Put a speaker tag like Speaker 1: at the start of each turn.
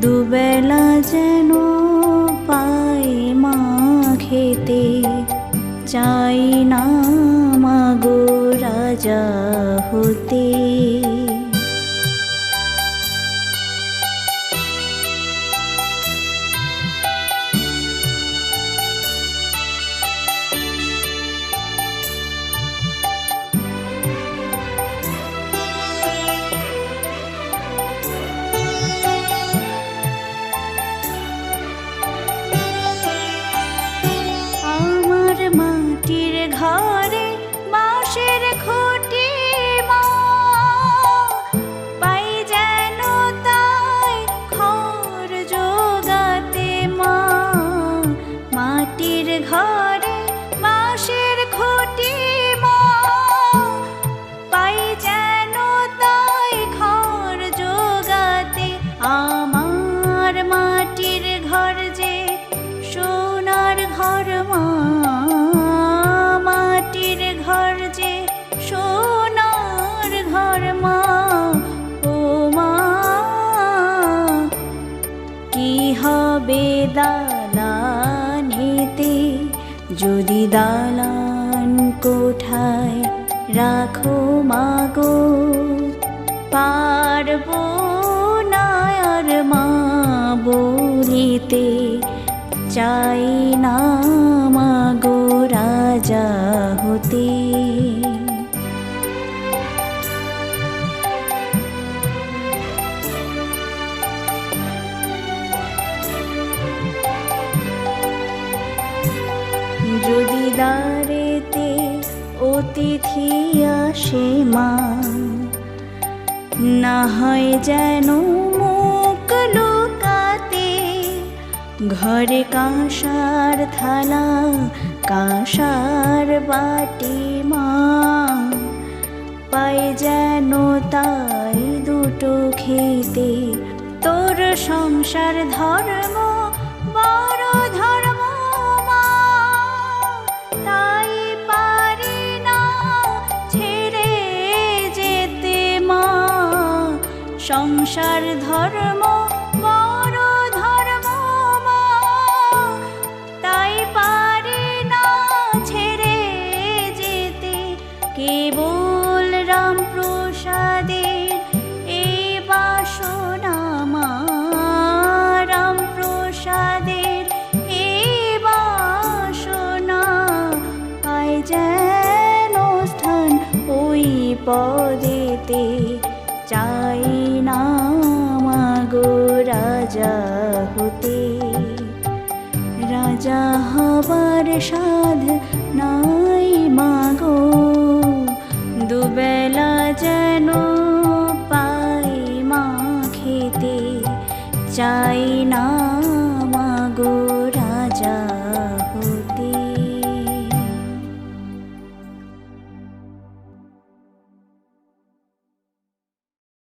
Speaker 1: দুবেলা যেন পাই মা খেতে। চাই না মাগো রাজা হতে। ঘরে বাঁশের খুঁটি দালান কোঠায় রাখো মাগো পারব আর মা বলিতে চাই না মাগো রাজা হতে। যদি দাঁড়েতে অতিথি আসে মা, না হয় যেন মুখ লুকাতে ঘরে কাঁসার থালা, কাঁসার বাটি মা। পাই যেন তাই দুটো খেতে তোর সংসার ধর্ম সংসার ধর্ম, বড় ধর্ম তাই পারি না ছেড়ে যেতে, কেবল রাম প্রসাদের এই রাম প্রসাদের এই বাসনা পাই যেন স্থান ওই পদেতে। চাই হবার সাধ নাই মাগো। দুবেলা যেন